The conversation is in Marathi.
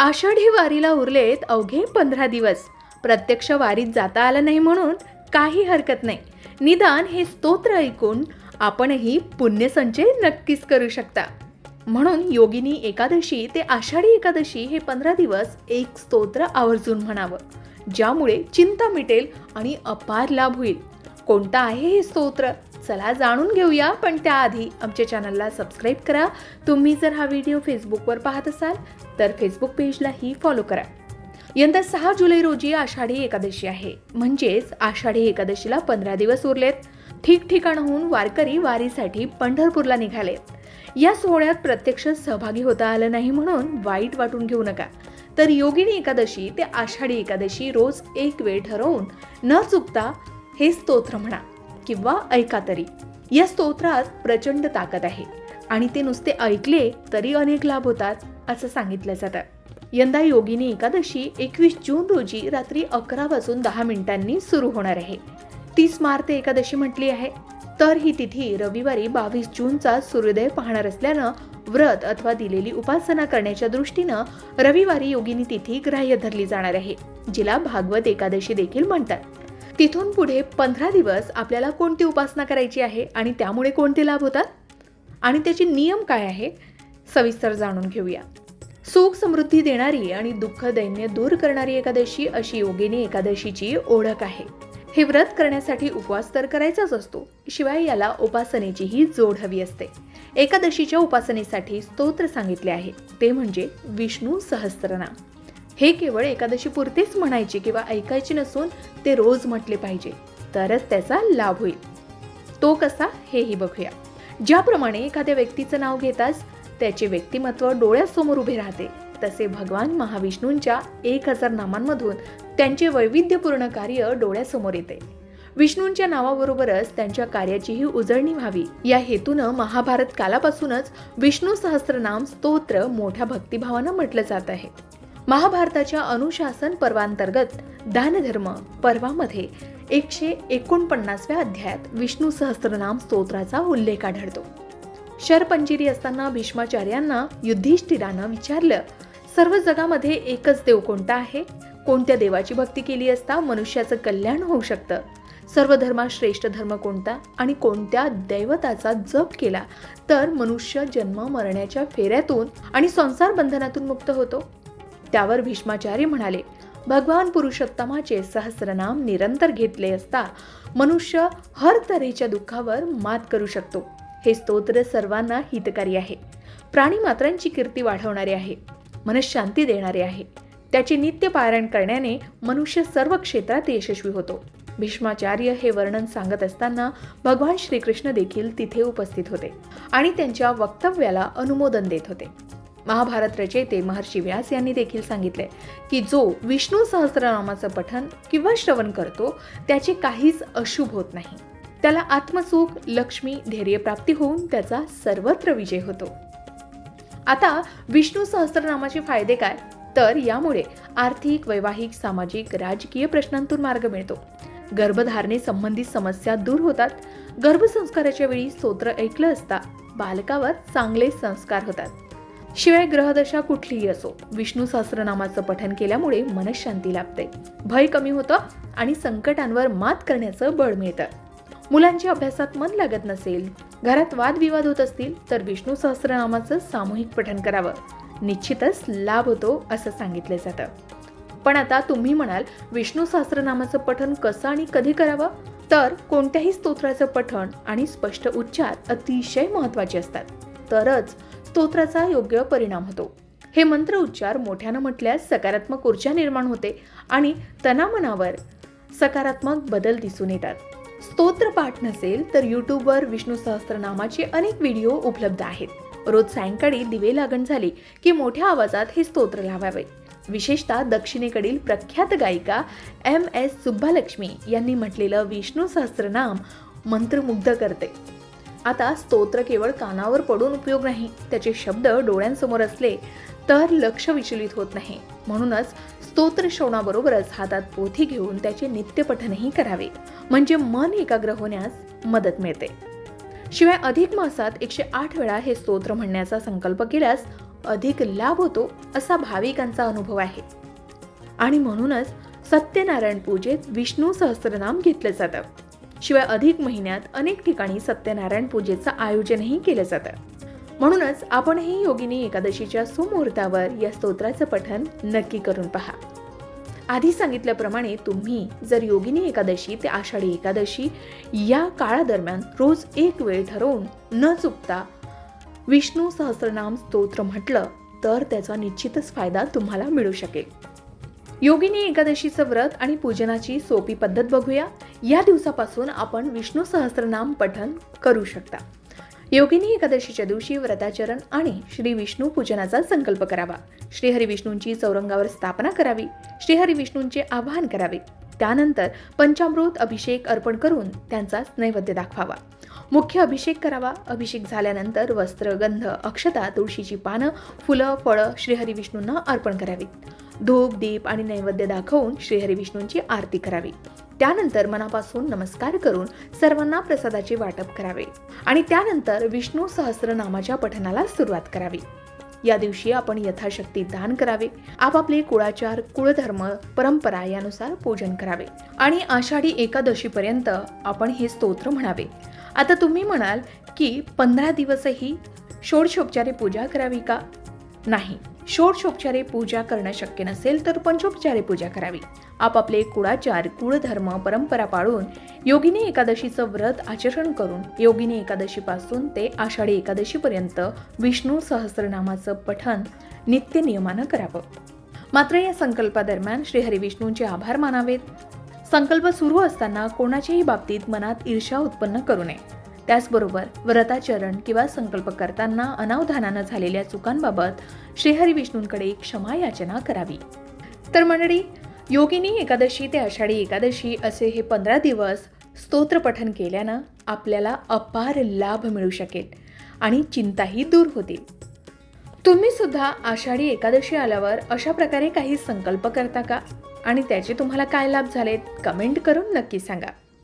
आषाढी वारीला उरलेत अवघे पंधरा दिवस. प्रत्यक्ष वारीत जाता आलं नाही म्हणून काही हरकत नाही. निदान हे स्तोत्र ऐकून आपणही पुण्यसंचय नक्कीच करू शकता. म्हणून योगिनी एकादशी ते आषाढी एकादशी हे पंधरा दिवस एक स्तोत्र आवर्जून म्हणावं. ज्यामुळे चिंता मिटेल आणि अपार लाभ होईल. कोणतं आहे हे स्तोत्र? चला जाणून घेऊया पण त्याआधी आमच्या चॅनलला सबस्क्राईब करा. तुम्ही जर हा व्हिडिओ फेसबुकवर पाहत असाल तर फेसबुक पेजलाही फॉलो करा. यंदा सहा जुलै रोजी आषाढी एकादशी आहे. म्हणजेच आषाढी एकादशीला पंधरा दिवस उरलेत. ठिकठिकाणहून वारकरी वारीसाठी पंढरपूरला निघालेत. या सोहळ्यात प्रत्यक्ष सहभागी होता आलं नाही म्हणून वाईट वाटून घेऊ नका. तर योगिनी एकादशी ते आषाढी एकादशी रोज एक वेळ ठरवून न चुकता हे स्तोत्र म्हणा. किंवा ऐका तरी. या स्तोत्रात प्रचंड ताकद आहे आणि ते नुसते ऐकले तरी अनेक लाभ होतात असं सांगितलं जातं. यंदा योगिनी एकादशी एकवीस जून रोजी रात्री अकरा वाजून दहा मिनिटांनी सुरू होणार आहे. तीस मार्च एकादशी म्हटली आहे. तर ही तिथी रविवारी बावीस जूनचा सूर्योदय पाहणार असल्यानं व्रत अथवा दिलेली उपासना करण्याच्या दृष्टीनं रविवारी योगिनी तिथी ग्राह्य धरली जाणार आहे जिला भागवत एकादशी देखील म्हणतात. तिथून पुढे पंधरा दिवस आपल्याला कोणती उपासना करायची आहे आणि त्यामुळे कोणते लाभ होतात? आणि त्याचे नियम काय आहे? सविस्तर जाणून घेऊया. सुख समृद्धी देणारी आणि दुःख दैन्य दूर करणारी एकादशी अशी योगिनी एकादशीची ओळख आहे. हे व्रत करण्यासाठी उपवास तर करायचाच असतो शिवाय याला उपासनेचीही जोड हवी असते. एकादशीच्या उपासनेसाठी स्तोत्र सांगितले आहे ते म्हणजे विष्णू सहस्त्रनाम हे केवळ एकादशी पुरतेच म्हणायचे किंवा ऐकायचे नसून ते रोज म्हटले पाहिजे. तरच त्याचा लाभ होईल. तो कसा हेही बघूया. ज्याप्रमाणे एखाद्या व्यक्तीचं नाव घेताच त्याचे व्यक्तिमत्व डोळ्यासमोर उभे राहते तसे भगवान महाविष्णूंच्या एक हजार नामांमधून त्यांचे वैविध्यपूर्ण कार्य डोळ्यासमोर येते. विष्णूंच्या नावाबरोबरच त्यांच्या कार्याचीही उजळणी व्हावी. या हेतूनं महाभारत कालापासूनच विष्णू सहस्रनाम स्तोत्र मोठ्या भक्तिभावानं म्हटलं जात आहे. महाभारताच्या अनुशासन पर्वांतर्गत दानधर्म पर्वामध्ये एकशे एकोणपन्नासव्या अध्यायात विष्णू सहस्त्रनाम स्तोत्राचा उल्लेख आढळतो. शरपंजिरी असताना भीष्माचार्यांना युधिष्ठिरानं विचारलं सर्व जगामध्ये एकच देव कोणता आहे? कोणत्या देवाची भक्ती केली असता मनुष्याचं कल्याण होऊ शकतं? सर्व धर्मात श्रेष्ठ धर्म कोणता? आणि कोणत्या दैवताचा जप केला तर मनुष्य जन्म मरण्याच्या फेऱ्यातून आणि संसार बंधनातून मुक्त होतो? त्यावर भीष्माचार्य म्हणाले भगवान पुरुषोत्तमाचे सहस्रनाम निरंतर घेतले असता मनुष्य हर तऱ्हेच्या दुःखावर मात करू शकतो. हे स्तोत्र सर्वांना हितकारी आहे. प्राणीमात्रांची कीर्ती वाढवणारे आहे. मनशांती देणारे आहे. त्याचे नित्य पारायण करण्याने मनुष्य सर्व क्षेत्रात यशस्वी होतो. भीष्माचार्य हे वर्णन सांगत असताना भगवान श्रीकृष्ण देखील तिथे उपस्थित होते आणि त्यांच्या वक्तव्याला अनुमोदन देत होते. महाभारत रचयिते महर्षी व्यास यांनी देखील सांगितले की जो विष्णू सहस्रनामाचं पठन किंवा श्रवण करतो त्याचे काहीच अशुभ होत नाही. त्याला आत्मसुख लक्ष्मी धैर्यप्राप्ती होऊन त्याचा सर्वत्र विजय होतो. आता विष्णू सहस्त्रनामाचे फायदे काय? तर यामुळे आर्थिक वैवाहिक सामाजिक राजकीय प्रश्नांतून मार्ग मिळतो. गर्भधारणे संबंधित समस्या दूर होतात. गर्भसंस्काराच्या वेळी स्तोत्र ऐकलं असता बालकावर चांगले संस्कार होतात. शिवाय ग्रहदशा कुठलीही असो विष्णू सहस्रनामाचं पठन केल्यामुळे मनशांती लाभते. भय कमी होतं आणि संकटांवर मात करण्याचं बळ मिळतं. मुलांच्या अभ्यासात मन लागत नसेल घरात वादविवाद होत असतील तर विष्णू सहस्रनामाचं सामूहिक पठन करावं. निश्चितच लाभ होतो असं सांगितलं जातं. पण आता तुम्ही म्हणाल विष्णू सहस्रनामाचं पठन कसं आणि कधी करावं? तर कोणत्याही स्तोत्राचं पठण आणि स्पष्ट उच्चार अतिशय महत्त्वाचे असतात. तरच स्तोत्राचा योग्य परिणाम होतो. हे मंत्र उच्चार मोठ्यानं म्हटल्यास सकारात्मक ऊर्जा निर्माण होते आणि तनामनावर सकारात्मक बदल दिसून येतात. स्तोत्र पाठ नसेल तर यूट्यूबवर विष्णू सहस्त्रनामाचे अनेक व्हिडिओ उपलब्ध आहेत. रोज सायंकाळी दिवे लागण झाली की मोठ्या आवाजात हे स्तोत्र लावावे. विशेषतः दक्षिणेकडील प्रख्यात गायिका एम एस सुब्बालक्ष्मी यांनी म्हटलेलं विष्णू सहस्त्रनाम मंत्रमुग्ध करते. आता स्तोत्र केवळ कानावर पडून उपयोग नाही त्याचे शब्द डोळ्यांसमोर असले तर लक्ष विचलित होत नाही. म्हणूनच स्तोत्र श्रवणाबरोबरच हातात पोथी घेऊन त्याचे नित्यपठनही करावे. म्हणजे मन एकाग्र होण्यास मदत मिळते. शिवाय अधिक मासात एकशे आठ वेळा हे स्तोत्र म्हणण्याचा संकल्प केल्यास अधिक लाभ होतो असा भाविकांचा अनुभव आहे. आणि म्हणूनच सत्यनारायण पूजेत विष्णू सहस्रनाम घेतलं जातं. शिवाय अधिक महिन्यात अनेक ठिकाणी सत्यनारायण पूजेचं आयोजनही केलं जातं. म्हणूनच आपणही योगिनी एकादशीच्या सुमुहूर्तावर या स्तोत्राचं पठन नक्की करून पहा. आधी सांगितल्याप्रमाणे तुम्ही जर योगिनी एकादशी ते आषाढी एकादशी या काळादरम्यान रोज एक वेळ ठरवून न चुकता विष्णू सहस्रनाम स्तोत्र म्हटलं तर त्याचा निश्चितच फायदा तुम्हाला मिळू शकेल. योगिनी एकादशीचं व्रत आणि पूजनाची सोपी पद्धत बघूया. या दिवसापासून आपण विष्णू सहस्रनाम पठन करू शकता. योगिनी एकादशीच्या दिवशी व्रताचरण आणि श्री विष्णू पूजनाचा संकल्प करावा. श्रीहरी विष्णूंची चौरंगावर स्थापना करावी. श्रीहरी विष्णूंचे आवाहन करावे. त्यानंतर पंचामृत अभिषेक अर्पण करून त्यांचा नैवेद्य दाखवावा. मुख्य अभिषेक करावा. अभिषेक झाल्यानंतर वस्त्र गंध अक्षता तुळशीची पानं फुलं फळं श्रीहरी विष्णूंना अर्पण करावीत. धूप दीप आणि नैवेद्य दाखवून श्रीहरी विष्णूंची आरती करावी. त्यानंतर मनापासून नमस्कार करून सर्वांना प्रसादाचे वाटप करावे आणि त्यानंतर विष्णू सहस्रनामाच्या पठणाला सुरुवात करावी. या दिवशी आपण यथाशक्ती दान करावे आपापले कुळाचार कुळधर्म परंपरा यानुसार पूजन करावे आणि आषाढी एकादशीपर्यंत आपण हे स्तोत्र म्हणावे. आता तुम्ही म्हणाल की पंधरा दिवसही षोडशोपचारे पूजा करावी का? नाही. षोडशोपचारे पूजा करणं शक्य नसेल तर पंचोपचारे पूजा करावी. आपापले कुळाचार कुळधर्म परंपरा पाळून योगिनी एकादशीचं व्रत आचरण करून योगिनी एकादशीपासून ते आषाढी एकादशीपर्यंत विष्णू सहस्रनामाचं पठण नित्य नियमानं करावं. मात्र या संकल्पादरम्यान श्रीहरी विष्णूंचे आभार मानावेत. संकल्प सुरू असताना कोणाच्याही बाबतीत मनात ईर्षा उत्पन्न करू नये. त्याचबरोबर व्रताचरण किंवा संकल्प करताना अनावधानानं झालेल्या चुकांबाबत श्रीहरी विष्णूंकडे क्षमा याचना करावी. तर मंडळी योगिनी एकादशी ते आषाढी एकादशी असे हे पंधरा दिवस स्तोत्रपठन केल्यानं आपल्याला अपार लाभ मिळू शकेल आणि चिंताही दूर होतील. तुम्ही सुद्धा आषाढी एकादशी आल्यावर अशा प्रकारे काही संकल्प करता का? आणि त्याचे तुम्हाला काय लाभ झालेत? कमेंट करून नक्की सांगा.